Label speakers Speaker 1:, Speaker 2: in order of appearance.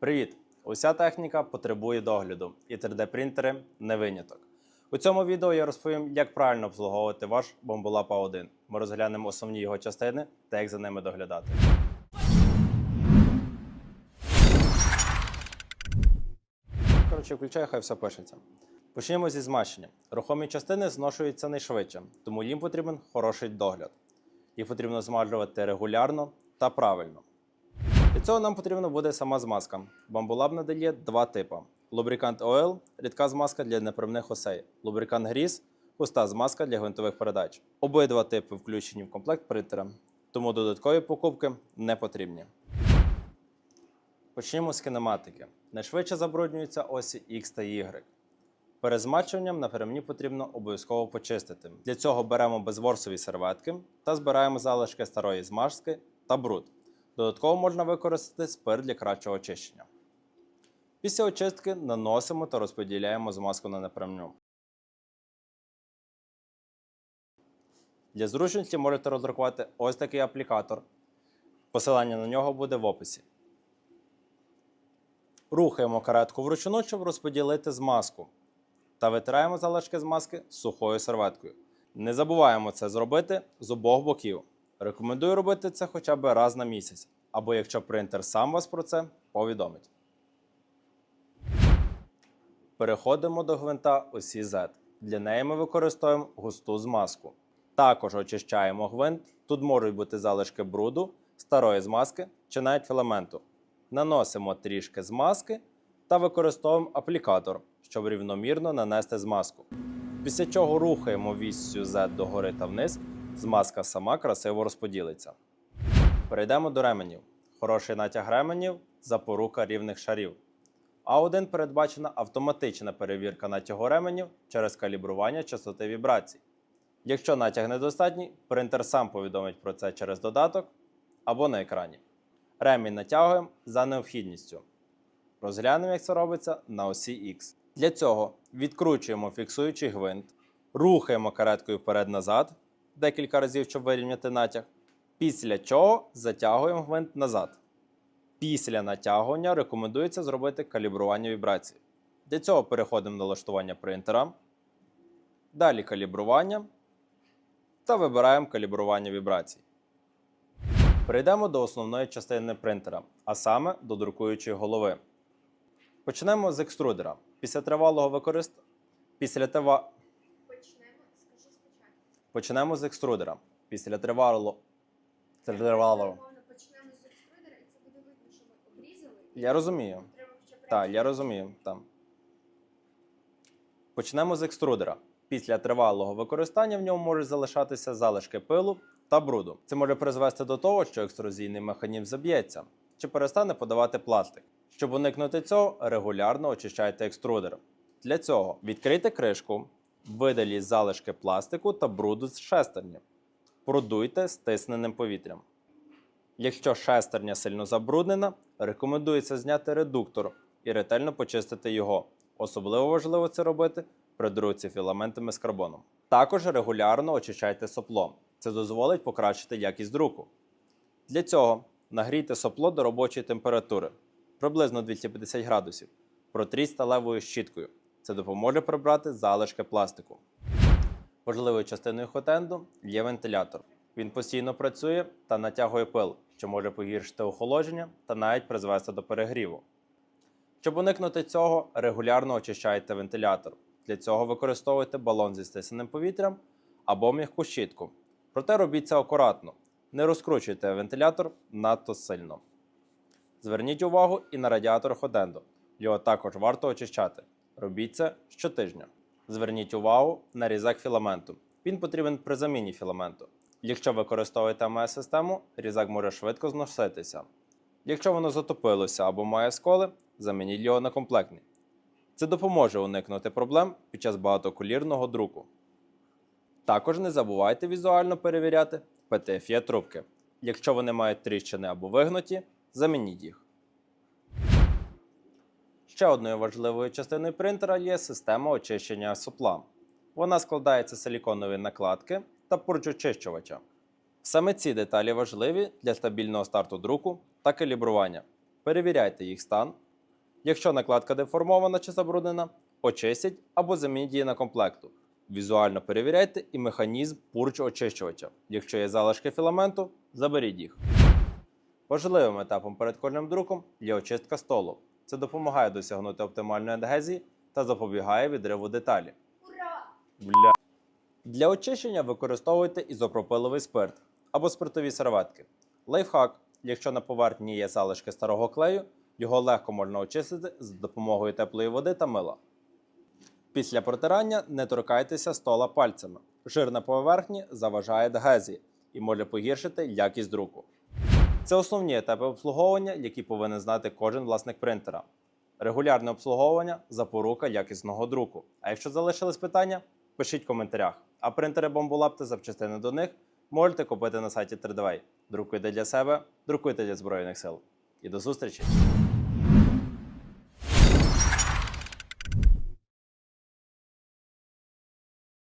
Speaker 1: Привіт! Уся техніка потребує догляду, і 3D-принтери не виняток. У цьому відео я розповім, як правильно обслуговувати ваш Bombolab A1. Ми розглянемо основні його частини та як за ними доглядати. Коротше, включаю, хай все пишеться. Почнемо зі змащення. Рухомі частини зношуються найшвидше, тому їм потрібен хороший догляд. Їх потрібно змажувати регулярно та правильно. Для цього нам потрібна буде сама змазка. Bambolab надає два типи: лубрикант Oil – рідка змазка для непривних осей, лубрикант Grease – густа змазка для гвинтових передач. Обидва типи включені в комплект принтера, тому додаткові покупки не потрібні. Почнімо з кінематики. Найшвидше забруднюються осі X та Y. Перед змачуванням на перемні потрібно обов'язково почистити. Для цього беремо безворсові серветки та збираємо залишки старої змазки та бруд. Додатково можна використати спирт для кращого очищення. Після очистки наносимо та розподіляємо змазку на напрямню. Для зручності можете роздрукувати ось такий аплікатор. Посилання на нього буде в описі. Рухаємо каретку вручну, щоб розподілити змазку. Та витираємо залишки змазки сухою серветкою. Не забуваємо це зробити з обох боків. Рекомендую робити це хоча б раз на місяць, або якщо принтер сам вас про це повідомить. Переходимо до гвинта осі Z. Для неї ми використовуємо густу змазку. Також очищаємо гвинт. Тут можуть бути залишки бруду, старої змазки чи навіть філаменту. Наносимо трішки змазки та використовуємо аплікатор, щоб рівномірно нанести змазку. Після чого рухаємо віссю Z догори та вниз, змазка сама красиво розподілиться. Перейдемо до ременів. Хороший натяг ременів запорука рівних шарів. А1 передбачена автоматична перевірка натягу ременів через калібрування частоти вібрацій. Якщо натяг недостатній, принтер сам повідомить про це через додаток або на екрані. Ремінь натягуємо за необхідністю. Розглянемо, як це робиться на осі X. Для цього відкручуємо фіксуючий гвинт, рухаємо кареткою вперед-назад декілька разів, щоб вирівняти натяг. Після чого затягуємо гвинт назад. Після натягування рекомендується зробити калібрування вібрацій. Для цього переходимо до налаштування принтера. Далі калібрування та вибираємо калібрування вібрацій. Перейдемо до основної частини принтера, а саме до друкуючої голови. Почнемо з екструдера. Після тривалого використання. Після.
Speaker 2: Почнемо, скажи.
Speaker 1: Почнемо з екструдера. Після тривалого.
Speaker 2: Це обрізали.
Speaker 1: Я розумію. Так, я розумію. Там. Почнемо з екструдера. Після тривалого використання в ньому можуть залишатися залишки пилу та бруду. Це може призвести до того, що екструзійний механізм заб'ється чи перестане подавати пластик. Щоб уникнути цього, регулярно очищайте екструдер. Для цього відкрийте кришку, видаліть залишки пластику та бруду з шестерні. Продуйте стисненим повітрям. Якщо шестерня сильно забруднена, рекомендується зняти редуктор і ретельно почистити його. Особливо важливо це робити при друці філаментами з карбоном. Також регулярно очищайте сопло. Це дозволить покращити якість друку. Для цього нагрійте сопло до робочої температури приблизно 250 градусів. Протріть сталевою щіткою. Це допоможе прибрати залишки пластику. Важливою частиною хотенду є вентилятор. Він постійно працює та натягує пил, що може погіршити охолодження та навіть призвести до перегріву. Щоб уникнути цього, регулярно очищайте вентилятор. Для цього використовуйте балон зі стисненим повітрям або м'яку щітку. Проте робіть це акуратно. Не розкручуйте вентилятор надто сильно. Зверніть увагу і на радіатор Ходендо. Його також варто очищати. Робіть це щотижня. Зверніть увагу на різак філаменту. Він потрібен при заміні філаменту. Якщо використовуєте АМС-систему, різак може швидко зноситися. Якщо воно затопилося або має сколи, замініть його на комплектний. Це допоможе уникнути проблем під час багатокулірного друку. Також не забувайте візуально перевіряти PTFE трубки. Якщо вони мають тріщини або вигнуті, замініть їх. Ще одною важливою частиною принтера є система очищення сопла. Вона складається з силіконової накладки та порчочищувача. Саме ці деталі важливі для стабільного старту друку та калібрування. Перевіряйте їх стан Якщо накладка деформована чи забруднена, очистіть або замініть її на комплекту. Візуально перевіряйте і механізм пурч очищувача. Якщо є залишки філаменту, заберіть їх. Важливим етапом перед кожним друком є очистка столу. Це допомагає досягнути оптимальної адгезії та запобігає відриву деталі.
Speaker 2: Ура!
Speaker 1: Бля. Для очищення використовуйте ізопропиловий спирт або спиртові серветки. Лайфхак: якщо на поверхні є залишки старого клею, його легко можна очистити з допомогою теплої води та мила. Після протирання не торкайтеся стола пальцями. Жир на поверхні заважає адгезії і може погіршити якість друку. Це основні етапи обслуговування, які повинен знати кожен власник принтера. Регулярне обслуговування запорука якісного друку. А якщо залишились питання, пишіть в коментарях. А принтери Bombolab та запчастини до них можете купити на сайті 3DVay. Друкуйте для себе, друкуйте для Збройних сил. І до зустрічі!